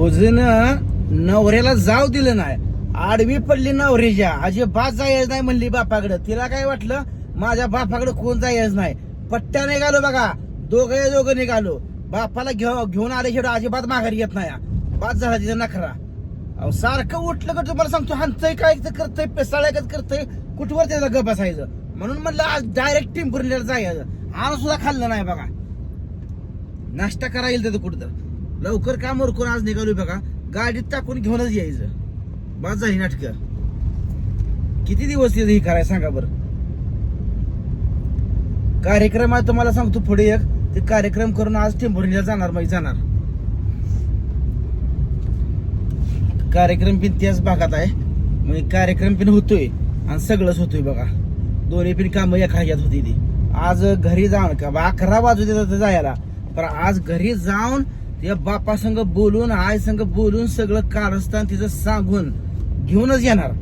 फौजीनं नवऱ्याला जाऊ दिलं नाही. आडवी पडली नवऱ्याच्या अजिबात जायच नाही म्हणली बापाकडे. तिला काय वाटलं? माझ्या बापाकडे कोण जायच नाही. पट्ट्या निघालो बघा. दोघे दोघं निघालो. बापाला घेऊ घेऊन आले शेवट अजिबात माघारी येत नाही. बाद झाला तिचा नखरा. अहो सारखं उठलं का तुम्हाला सांगतो? हाणतंय काय तर करतंय पेसाळ्यागत करतंय. कुठवर त्याला गप असायचं म्हणून म्हणलं आज डायरेक्ट टिंबुर्लीला जायचं. आण सुद्धा खाल्लं नाही बघा. नाश्ता करायला येईल तिथं कुठं लवकर काम उरकून आज निघालो बघा. गाडीत टाकून घेऊनच यायचं. बस ही नाटक. किती दिवस तिथं ही करायचं सांगा बरं. कार्यक्रम आहे तुम्हाला सांगतो पुढे एक. ते कार्यक्रम करून आज टेंभुर्णीला जाणार मग जाणार. कार्यक्रम पण त्याच भागात आहे. म्हणजे कार्यक्रम पण होतोय आणि सगळंच होतोय बघा. दोन्ही पण कामं एका ह्याच्यात होती ती. आज घरी जाऊन का अकरा वाजू देतात जायला पण आज घरी जाऊन त्या बापा संग बोलून आई संग बोलून सगळं कारस्थान तिचं सांगून घेऊनच येणार.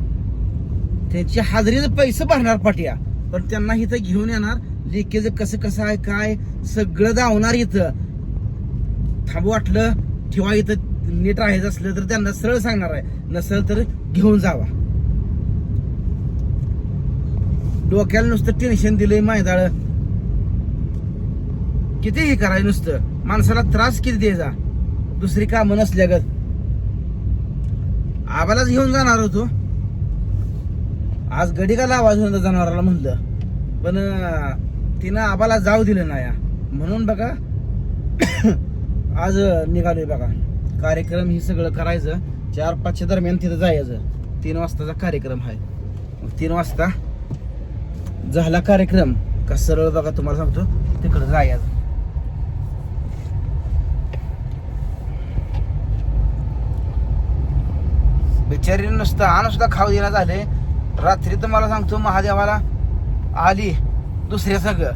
त्यांची हाजरीचे पैसे भरणार पाट्या पण त्यांना इथं घेऊन येणार. लिकेज कसं कसं आहे काय? सगळं धावणार इथं. थांबू वाटलं ठेवा इथं नीट राहायचं असलं तर त्यांना सरळ सांगणार आहे. नसेल तर घेऊन जावा. डोक्याला नुसतं टेन्शन दिलंय मायदाळ किती हे कराय नुसतं? माणसाला त्रास किती द्यायचा? दुसरी कामं नसल्यागत आबालाच घेऊन जाणार होतो. आज गडी का लावायचं जनावराला म्हणलं. पण तिनं आबाला जाऊ दिलं नाही. म्हणून बघा आज निघालोय बघा. कार्यक्रम ही सगळं करायचं. चार पाचच्या दरम्यान तिथं जायचं. तीन वाजताचा कार्यक्रम आहे. मग तीन वाजता झाला कार्यक्रम. का सरळ बघा तुम्हाला सांगतो तिकडं जायचं. बिचारी नुसतं आण सुद्धा खाऊ दिला झाले. रात्री तर मला सांगतो महादेवाला आली दुसऱ्या सगळं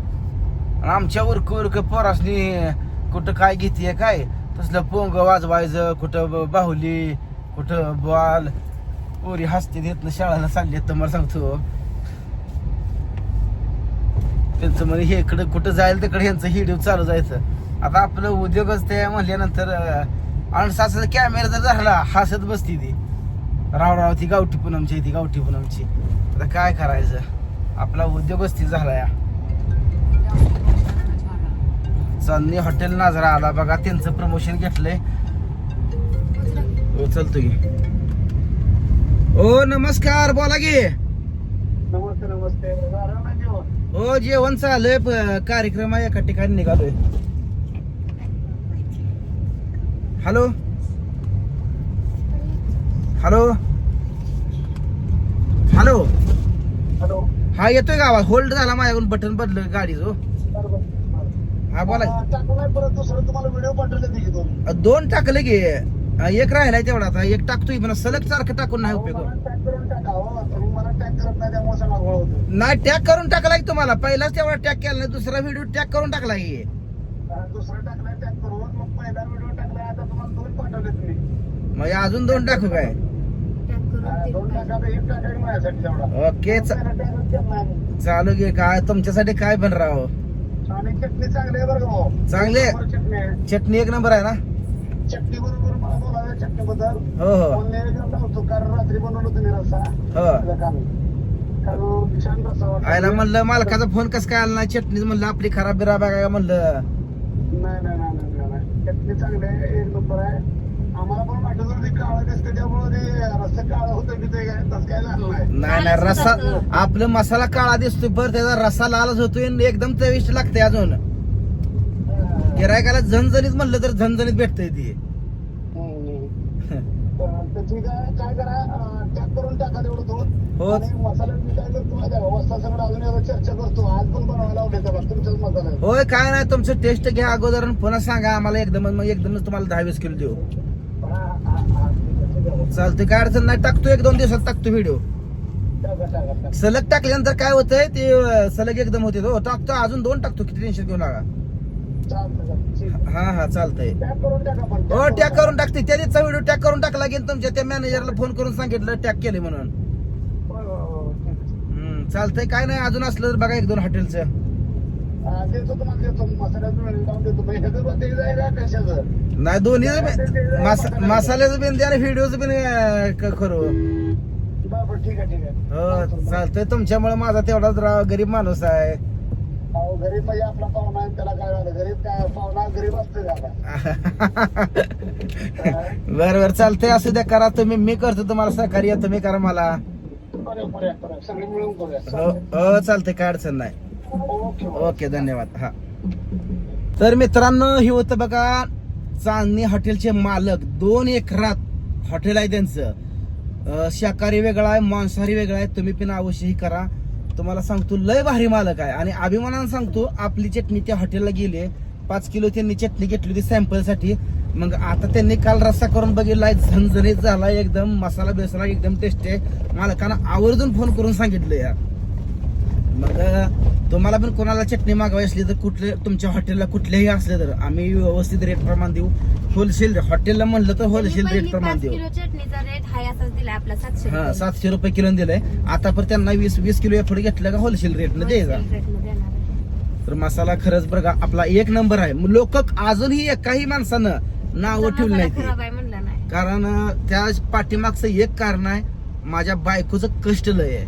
आणि आमच्या उरक उरक पोरासनी कुठं काय घेते काय? तसलं पोंग वाजवायचं कुठं ब- बाहुली कुठं बॉल. पोरी हसते देत शाळेला चालली तर मला सांगतो. त्यांचं म्हणे हे इकडं कुठं जाईल तिकडे यांचं हिडीव चालू जायचं. आता आपलं उद्योगच ते म्हणल्यानंतर अणसाचा कॅमेरा जर झाला हसत बसती ती. राव राव ती गावठी पूनमची ती गावठी पूनमची आता काय करायचं? आपला उद्योगच ती झाला या. चांदणी हॉटेल नाजरा आला. बघा त्यांचं प्रमोशन घेतलंय. हो चलतो की. ओ नमस्कार बोला की. नमस्ते नमस्ते. ना जेवण? हो प- कार्यक्रम एका ठिकाणी निघालोय. हॅलो? हॅलो हॅलो हॅलो हा येतोय का आवाज? होल्ड झाला माझ्याकडून बटन बदल गाडीचं. हा बोला दोन टाकले की. एक राहिलाय तेवढा आता. एक टाकतोय पण सलग सारखं टाकून नाही उपयोग. नाही टॅग करून टाकला की तुम्हाला. पहिलाच तेवढा टॅग केला नाही दुसरा व्हिडिओ टॅग करून टाकला की. मग अजून दोन टाकू काय? ओके. चालू घे. काय तुमच्यासाठी काय बन राव चांगली आहे बरं का भाऊ. चांगली आहे? नंबर चटणी एक नंबर आहे ना? चटणी बरोबर मला बोलायचं चटणी बद्दल. हो हो. कारण रात्री बनवलं तुम्ही रस्सा. हो. आयला म्हणलं मालकाचा फोन कस काय आला नाही? चटणी म्हणलं आपली खराब बिराब आहे का म्हणलं? नाही नाही, नाही. चटणी चांगली आहे. एक नंबर आहे. आम्हाला पण वाटत होतं ते काळं दिसतं त्यामुळे ते रस्ता काळं होतं की ते काय तसं काय झालं नाही. नाही नाही रसा आपलं मसाला काळा दिसतोय बरं त्याचा रसा लालच होतोय आणि एकदम चविष्ट लागते अजून. गिरायकाला झणझणीत म्हणलं तर झणझणीत भेटतंय ती. त्याची काय काय करा टॅक करून टाका तेवढं हो. थोडं आणि मसाल्यात मी काय करतो माहिती आहे का? वस्ता सगळं अजून चर्चा करतो. आज पण बनवायला तुमच्याच मसाला. होय काय नाही तुमचं टेस्ट घ्या अगोदर आणि पुन्हा सांगा. आम्हाला एकदम मग एकदमच तुम्हाला दहा वीस किलो देऊ हा, हा, हा, ठीक आहे, ठीक आहे. चालतंय. काय अडचण नाही टाकतो एक दोन दिवसात टाकतो व्हिडिओ. सलग टाकल्यानंतर काय होतंय ते अं, सलग एकदम होते. हो टाकतो अजून दोन टाकतो किती टेन्शन घेऊ नका. आहे. हा हा चालतंय. हो टॅग करून टाकते. त्या व्हिडिओ टॅग करून टाकला की तुमच्या त्या मॅनेजरला फोन करून सांगितलं टॅग केले म्हणून. हम्म, चालतंय. काय नाही अजून असलं तर बघा एक दोन हॉटेलचं देतो तुम्हाला देतो मसाल्याचं लावून देतो ह्याचं पण ते कशाचं नाही दोन्ही मसाल्याचं बिन द्या व्हिडिओचं बिन करू. बरं ठीक आहे ठीक आहे हो चालतंय. तुमच्यामुळे माझा तेवढाच राव गरीब माणूस आहे. अहो, गरीब म्हणजे आपला पाहुणा आहे, त्याला काय झालं गरीब काय पाहुणा गरीब असतो बर बर चालतंय. असू द्या करा तुम्ही. मी करतो तुम्हाला सहकार्य. तुम्ही करा मला. सगळे मिळून हो करूया हो चालतंय. काय अडचण नाही. ओके धन्यवाद. हा. तर मित्रांनो हे होतं बघा चांदणी हॉटेलचे मालक. दोन एकरात हॉटेल आहे त्यांचं. शाकाहारी वेगळा आहे मांसाहारी वेगळा आहे. तुम्ही पण अवश्यही करा. तुम्हाला सांगतो लय भारी मालक आहे. आणि अभिमानानं सांगतो आपली चटणी त्या हॉटेलला गेली पाच किलो त्यांनी चटणी घेतली होती सॅम्पलसाठी मग आता त्यांनी काल रस्सा करून बघितलाय झणझणीत झाला एकदम. मसाला बेसला एकदम टेस्ट आहे. मालकानं आवर्जून फोन करून सांगितलं या मग तुम्हाला पण कोणाला चटणी मागवायची असली तर कुठले तुमच्या हॉटेलला कुठलेही असले तर आम्ही व्यवस्थित रेट प्रमाण देऊ. होलसेल हॉटेलला म्हणलं तर होलसेल रेट प्रमाण देऊ. रेट हा. सातशे रुपये किलो दिलंय. आता पण त्यांना वीस वीस किलो एफड घेतलं का होलसेल द्यायचा? मध्ये देणार आहे. तर मसाला खरंच बघा आपला एक नंबर आहे. लोक अजूनही एकाही माणसानं नावं ठेवलं नाही. कारण त्या पाठीमागचं एक कारण आहे माझ्या बायकोचं कष्ट लय आहे.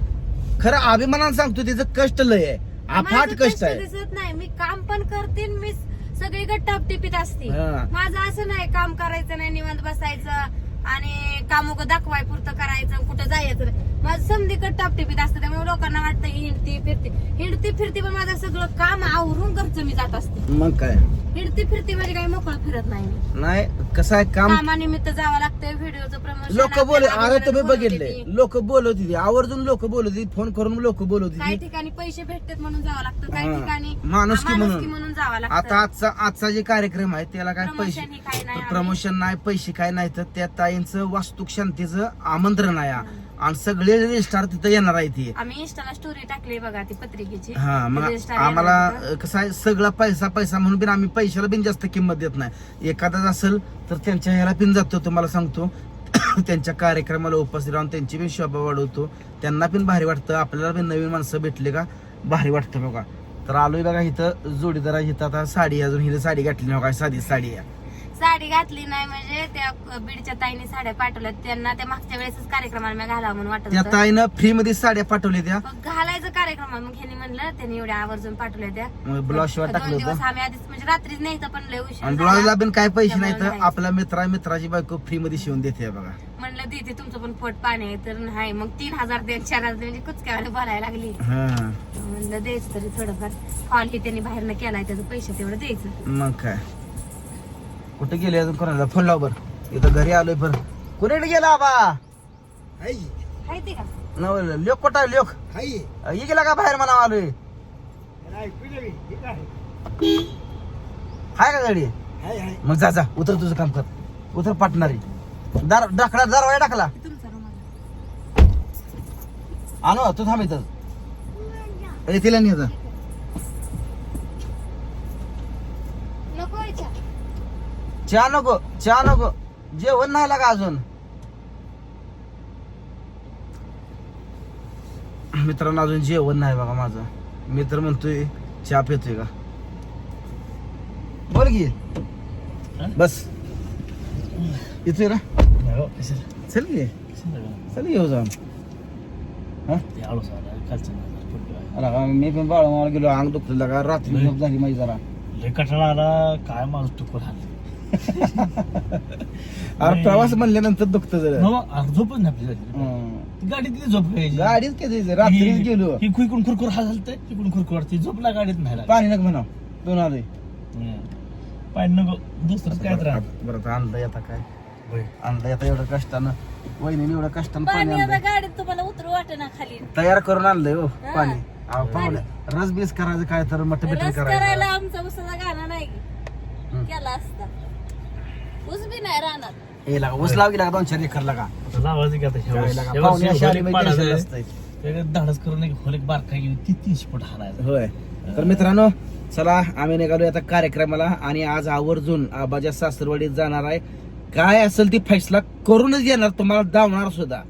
खरं अभिमानानं सांगतो तिचं कष्ट लय आहे. अफाट माझं कष्ट आहे. दिसत नाही. मी काम पण करते मी सगळीकडे टप टिपीत असते. हा. माझं असं नाही काम करायचं नाही निवांत बसायचं आणि काम उगं दाखवाय पुरतं करायचं कुठं जायचं नाही. माझं समधीकडे टप टिपीत असतं त्यामुळे लोकांना वाटतं हिंडती फिरती. हिंडती फिरती पण माझं सगळं काम आवरून घरचं मी जात असते. मग काय? हिंडती फिरती म्हणजे काही मोकळं फिरत नाही मी. नाही कसं आहे काम कामानिमित्त जावं लागतं व्हिडिओचं प्रमोशन लोक बोल अरे तुम्ही बघितले लोक बोलत होती आवर्जून लोक बोलत होती फोन करून लोक बोलत काही होती ठिकाणी पैसे भेटतात म्हणून जावं लागतं काही हा. ठिकाणी माणुसकी म्हणून. म्हणून जावं आता लागतं. आजचा आजचा जे कार्यक्रम आहे त्याला काय Promotion पैसे ही नाही प्रमोशन नाही पैसे काय नाही तर त्या ताईंचं वास्तुक शांतीचं आमंत्रण आहे. आणि सगळे स्टार तिथं येणार आहे ती. आम्ही इंस्टाला स्टोरी टाकली बघा ती पत्रिकेची. हा मग येणार आम्हाला होतं. कसं आहे सगळा पैसा पैसा म्हणून बिन आम्ही पैशाला बिन जास्त किंमत देत नाही. एखादाच असेल तर त्यांच्या ह्याला पिन जातो तुम्हाला सांगतो. त्यांच्या कार्यक्रमाला उपस्थित राहून त्यांची पण शोभा वाढवतो. त्यांना पण भारी वाटतं आपल्याला पण नवीन माणसं भेटले का भारी वाटतं बघा. तर आलोय बघा इथं जोडीदारा इथं आता साडी अजून हिला साडी घातली नाही बघा साधी साडी आहे. साडी घातली नाही म्हणजे त्या बीडच्या ताईने साड्या पाठवल्या त्यांना त्या मागच्या वेळेसच कार्यक्रमाला मी घालावं म्हणून वाटत त्या होतं. ताईनं फ्री मध्ये साड्या पाठवल्या त्या. मग घालायचं कार्यक्रम मग ह्यांनी म्हणलं त्यांनी एवढ्या आवर्जून पाठवल्या त्या. मग ब्लाऊज शिवाय दोन टाकलं दिवस होतं आम्ही आधीच म्हणजे रात्रीच न्यायचं पण लय उशीर आणि झाला. ब्लाऊजला पण काय पैसे नाही. तर आपला मित्रा मित्राची बायको फ्री मध्ये शिवून देते बघा. म्हणलं दीदी तुमचं पण पोट पाणी आहे. तर नाही मग तीन हजार दे चार हजार दे म्हणजे कुचक्यावाने बोलायला लागली. हा. म्हणलं द्यायचं तरी थोडंफार. हॉल हे त्यांनी बाहेरनं केलाय त्याचं पैसे तेवढं द्यायचं. मग काय. कुठे गेले अजून कोणाला? फोन लाव बर. इथं घरी आलोय बर. कुठे गेला नव लोक कुठं आहे? लोक? ही गेला का बाहेर मला आलोय? हाय का गाडी? मग जा जा. उतर तुझं काम कर. उतर पाटणारी. दार डाकला दारवाया टाकला. तुमचा रुमाल आणू तू थांब इथं. तिला नाही आता नको व्हायच्या चहा नको चहा नको. जेवण नाही लागा अजून. मित्रांनो अजून जेवण नाही बघा माझं. मित्र म्हणतोय चहा पितोय का? बोल की. बस. येतोय ना? चल की. चल जाऊन हा आला का मी पण बाळा गेलो अंग दुखलं लागा रात्री झोप झाली माझी जरा. कटाळा आला काय माझं टुकर आलं अरे प्रवास म्हणल्यानंतर दुखत जरा. मग झोपच नाही आपली झाली. गाडीतली झोप घ्यायची. गाडीत किती रात्रीच गेलो. ही इकडून खुरखुर हा झालतंय इकडून खुरखुर वाटते झोपला गाडीत नाही लागत. पाणी नको म्हणा. दोन आलोय हं. पाणी नको. दुसरंच काय बरं आता आणलं आता काय? आणलं आता एवढं कष्टानं. वहिनी एवढं कष्टानं पाणी पाणी आता आणलंय गाडीत तुम्हाला उतरू वाटेना खाली. तयार करून आणलंय हो. पाणी. अहो, पाहुणे रस बीस करायचं काय तर मट बिट रस करायला करायचं आमचा उसाचा गाणं नाही. केला असता. ऊस बी नाही राहणार. हे लागा ऊस लाव गेला दोन चार एकर लागा. आता लावायचं की आता ह्या काय वर्षी- लागा, ह्या पाहुणे वर्षी अशी आली होलीक पाडायचं टेन्शन आहे. नसतंय. त्याच्यात धाडस करून एक होलिक बारका घेऊन ती तीनशे फूट हाणायचं. होय. तर मित्रांनो चला आम्ही निघालो आता कार्यक्रमाला आणि आज आवर्जून आबाच्या सासरवाडीत जाणार आहे. काय असेल ती फैसला करूनच येणार तुम्हाला दावणार सुद्धा.